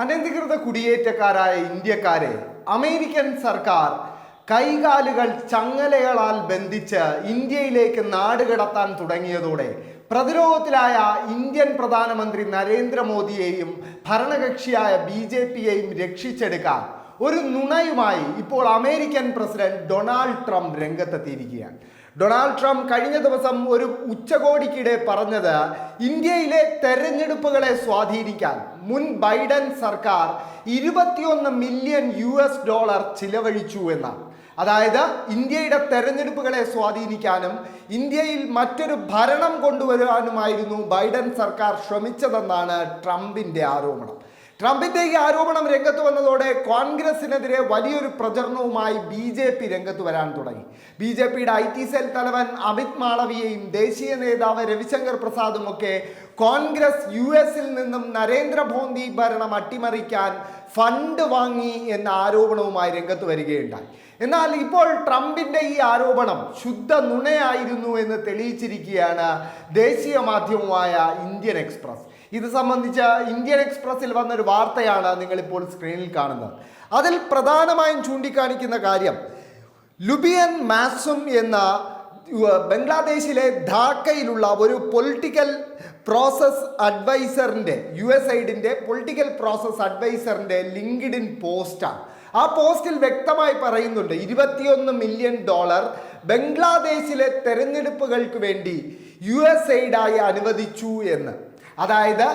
അനധികൃത കുടിയേറ്റക്കാരായ ഇന്ത്യക്കാരെ അമേരിക്കൻ സർക്കാർ കൈകാലുകൾ ചങ്ങലകളാൽ ബന്ധിച്ച് ഇന്ത്യയിലേക്ക് നാടുകടത്താൻ തുടങ്ങിയതോടെ പ്രതിരോധത്തിലായ ഇന്ത്യൻ പ്രധാനമന്ത്രി നരേന്ദ്രമോദിയെയും ഭരണകക്ഷിയായ ബി ജെ പിയെയും രക്ഷിച്ചെടുക്കാൻ ഒരു നുണയുമായി ഇപ്പോൾ അമേരിക്കൻ പ്രസിഡന്റ് ഡൊണാൾഡ് ട്രംപ് രംഗത്തെത്തിയിരിക്കുകയാണ്. ഡൊണാൾഡ് ട്രംപ് കഴിഞ്ഞ ദിവസം ഒരു ഉച്ചകോടിക്കിടെ പറഞ്ഞത് ഇന്ത്യയിലെ തെരഞ്ഞെടുപ്പുകളെ സ്വാധീനിക്കാൻ മുൻ ബൈഡൻ സർക്കാർ ഇരുപത്തിയൊന്ന് മില്യൺ യു എസ് ഡോളർ ചിലവഴിച്ചു എന്നാണ്. അതായത് ഇന്ത്യയുടെ തെരഞ്ഞെടുപ്പുകളെ സ്വാധീനിക്കാനും ഇന്ത്യയിൽ മറ്റൊരു ഭരണം കൊണ്ടുവരാനുമായിരുന്നു ബൈഡൻ സർക്കാർ ശ്രമിച്ചതെന്നാണ് ട്രംപിന്റെ ആരോപണം. ട്രംപിന്റെ ഈ ആരോപണം രംഗത്ത് വന്നതോടെ കോൺഗ്രസിനെതിരെ വലിയൊരു പ്രചരണവുമായി ബി ജെ പി രംഗത്ത് വരാൻ തുടങ്ങി. ബി ജെ പിയുടെ ഐ ടി സെൽ തലവൻ അമിത് മാളവിയെയും ദേശീയ നേതാവ് രവിശങ്കർ പ്രസാദും ഒക്കെ കോൺഗ്രസ് യു എസിൽ നിന്നും നരേന്ദ്രമോദി ഭരണം അട്ടിമറിക്കാൻ ഫണ്ട് വാങ്ങി എന്ന ആരോപണവുമായി രംഗത്ത് വരികയുണ്ടായി. എന്നാൽ ഇപ്പോൾ ട്രംപിന്റെ ഈ ആരോപണം ശുദ്ധ നുണയായിരുന്നു എന്ന് തെളിയിച്ചിരിക്കുകയാണ് ദേശീയ മാധ്യമമായ ഇന്ത്യൻ എക്സ്പ്രസ്. ഇത് സംബന്ധിച്ച് ഇന്ത്യൻ എക്സ്പ്രസിൽ വന്നൊരു വാർത്തയാണ് നിങ്ങളിപ്പോൾ സ്ക്രീനിൽ കാണുന്നത്. അതിൽ പ്രധാനമായും ചൂണ്ടിക്കാണിക്കുന്ന കാര്യം ലുബിയൻ മാസും എന്ന ബംഗ്ലാദേശിലെ ധാക്കയിലുള്ള ഒരു പൊളിറ്റിക്കൽ പ്രോസസ് അഡ്വൈസറിന്റെ യു എസ് ഐഡിന്റെ പൊളിറ്റിക്കൽ പ്രോസസ് അഡ്വൈസറിന്റെ ലിങ്ക്ഡിൻ പോസ്റ്റാണ്. ആ പോസ്റ്റിൽ വ്യക്തമായി പറയുന്നുണ്ട് ഇരുപത്തിയൊന്ന് മില്യൺ ഡോളർ ബംഗ്ലാദേശിലെ തെരഞ്ഞെടുപ്പുകൾക്ക് വേണ്ടി യു എസ് എയ്ഡായി അനുവദിച്ചു എന്ന്. അതായത്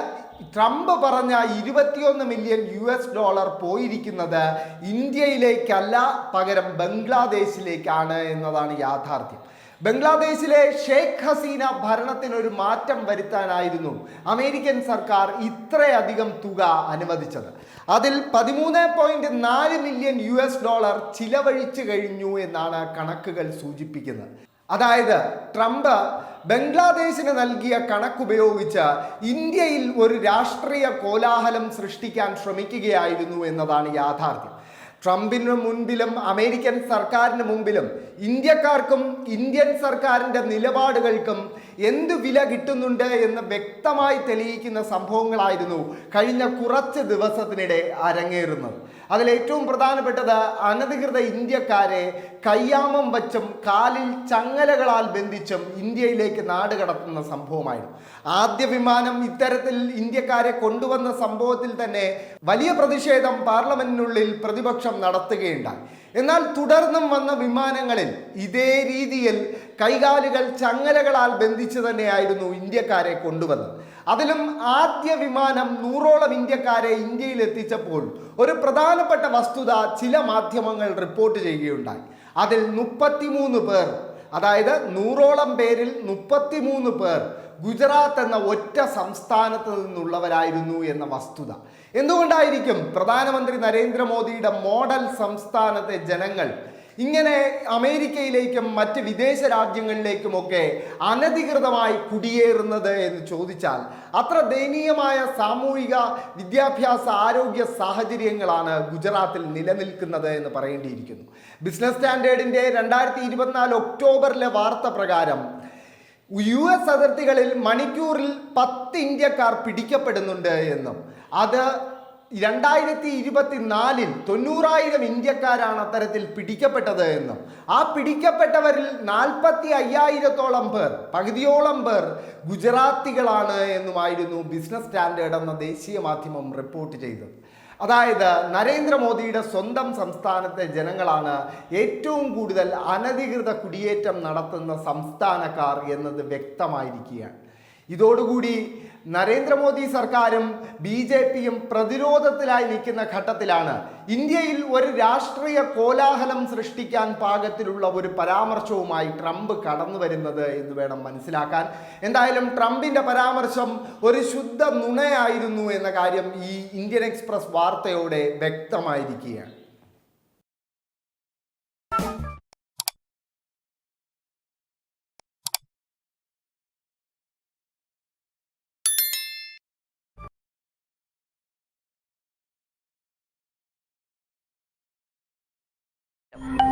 ട്രംപ് പറഞ്ഞ ഇരുപത്തിയൊന്ന് മില്യൺ യു എസ് ഡോളർ പോയിരിക്കുന്നത് ഇന്ത്യയിലേക്കല്ല പകരം ബംഗ്ലാദേശിലേക്കാണ് എന്നതാണ് യാഥാർത്ഥ്യം. ബംഗ്ലാദേശിലെ ഷെയ്ഖ് ഹസീന ഭരണത്തിനൊരു മാറ്റം വരുത്താനായിരുന്നു അമേരിക്കൻ സർക്കാർ ഇത്രയധികം തുക അനുവദിച്ചത്. അതിൽ പതിമൂന്ന് പോയിന്റ് നാല് മില്യൺ യു എസ് ഡോളർ ചിലവഴിച്ചു കഴിഞ്ഞു എന്നാണ് കണക്കുകൾ സൂചിപ്പിക്കുന്നത്. അതായത് ട്രംപ് ബംഗ്ലാദേശിന് നൽകിയ കണക്കുപയോഗിച്ച് ഇന്ത്യയിൽ ഒരു രാഷ്ട്രീയ കോലാഹലം സൃഷ്ടിക്കാൻ ശ്രമിക്കുകയായിരുന്നു എന്നതാണ് യാഥാർത്ഥ്യം. ട്രംപിന് മുൻപിലും അമേരിക്കൻ സർക്കാരിന് മുമ്പിലും ഇന്ത്യക്കാർക്കും ഇന്ത്യൻ സർക്കാരിന്റെ നിലപാടുകൾക്കും എന്ത് വില കിട്ടുന്നുണ്ട് എന്ന് വ്യക്തമായി തെളിയിക്കുന്ന സംഭവങ്ങളായിരുന്നു കഴിഞ്ഞ കുറച്ച് ദിവസത്തിനിടെ അരങ്ങേറുന്നത്. അതിൽ ഏറ്റവും പ്രധാനപ്പെട്ടത് അനധികൃത ഇന്ത്യക്കാരെ കയ്യാമം വച്ചും കാലിൽ ചങ്ങലകളാൽ ബന്ധിച്ചും ഇന്ത്യയിലേക്ക് നാട് കടത്തുന്ന സംഭവമായിരുന്നു. ആദ്യ വിമാനം ഇത്തരത്തിൽ ഇന്ത്യക്കാരെ കൊണ്ടുവന്ന സംഭവത്തിൽ തന്നെ വലിയ പ്രതിഷേധം പാർലമെന്റിനുള്ളിൽ പ്രതിപക്ഷം നടത്തുകയുണ്ടായി. എന്നാൽ തുടർന്നും വന്ന വിമാനങ്ങളിൽ ഇതേ രീതിയിൽ കൈകാലുകൾ ചങ്ങലകളാൽ ബന്ധിച്ച് തന്നെയായിരുന്നു ഇന്ത്യക്കാരെ കൊണ്ടുവന്നത്. അതിലും ആദ്യ വിമാനം നൂറോളം ഇന്ത്യക്കാരെ ഇന്ത്യയിൽ എത്തിച്ചപ്പോൾ ഒരു പ്രധാനപ്പെട്ട വസ്തുത ചില മാധ്യമങ്ങൾ റിപ്പോർട്ട് ചെയ്യുകയുണ്ടായി. അതിൽ മുപ്പത്തിമൂന്ന് പേർ അതായത് നൂറോളം പേരിൽ മുപ്പത്തിമൂന്ന് പേർ ഗുജറാത്ത് എന്ന ഒറ്റ സംസ്ഥാനത്ത് നിന്നുള്ളവരായിരുന്നു എന്ന വസ്തുത. എന്തുകൊണ്ടായിരിക്കും പ്രധാനമന്ത്രി നരേന്ദ്രമോദിയുടെ മോഡൽ സംസ്ഥാനത്തെ ജനങ്ങൾ ഇങ്ങനെ അമേരിക്കയിലേക്കും മറ്റ് വിദേശ രാജ്യങ്ങളിലേക്കുമൊക്കെ അനധികൃതമായി കുടിയേറുന്നത് എന്ന് ചോദിച്ചാൽ അത്ര ദയനീയമായ സാമൂഹിക വിദ്യാഭ്യാസ ആരോഗ്യ സാഹചര്യങ്ങളാണ് ഗുജറാത്തിൽ നിലനിൽക്കുന്നത് എന്ന് പറയേണ്ടിയിരിക്കുന്നു. ബിസിനസ് സ്റ്റാൻഡേർഡിന്റെ രണ്ടായിരത്തി ഇരുപത്തിനാല് ഒക്ടോബറിലെ വാർത്ത പ്രകാരം യു എസ് അതിർത്തികളിൽ മണിക്കൂറിൽ പത്ത് ഇന്ത്യക്കാർ പിടിക്കപ്പെടുന്നുണ്ട് എന്നും അത് രണ്ടായിരത്തി ഇരുപത്തി നാലിൽ തൊണ്ണൂറായിരം ഇന്ത്യക്കാരാണ് അത്തരത്തിൽ പിടിക്കപ്പെട്ടത് എന്നും. ആ പിടിക്കപ്പെട്ടവരിൽ നാൽപ്പത്തി അയ്യായിരത്തോളം പേർ പകുതിയോളം പേർ ഗുജറാത്തികളാണ് എന്നുമായിരുന്നു ബിസിനസ് സ്റ്റാൻഡേർഡ് എന്ന ദേശീയ മാധ്യമം റിപ്പോർട്ട് ചെയ്തത്. അതായത് നരേന്ദ്രമോദിയുടെ സ്വന്തം സംസ്ഥാനത്തെ ജനങ്ങളാണ് ഏറ്റവും കൂടുതൽ അനധികൃത കുടിയേറ്റം നടത്തുന്ന സംസ്ഥാനക്കാർ എന്നത് വ്യക്തമായിരിക്കുകയാണ്. ഇതോടുകൂടി നരേന്ദ്രമോദി സർക്കാരും ബി ജെ പിയും പ്രതിരോധത്തിലായി നിൽക്കുന്ന ഘട്ടത്തിലാണ്. ഇന്ത്യയിൽ ഒരു രാഷ്ട്രീയ കോലാഹലം സൃഷ്ടിക്കാൻ പാകത്തിലുള്ള ഒരു പരാമർശവുമായി ട്രംപ് കടന്നു വരുന്നത് എന്ന് വേണം മനസ്സിലാക്കാൻ. എന്തായാലും ട്രംപിന്റെ പരാമർശം ഒരു ശുദ്ധ നുണയായിരുന്നു എന്ന കാര്യം ഈ ഇന്ത്യൻ എക്സ്പ്രസ് വാർത്തയോടെ വ്യക്തമായിരിക്കുകയാണ്. Yep.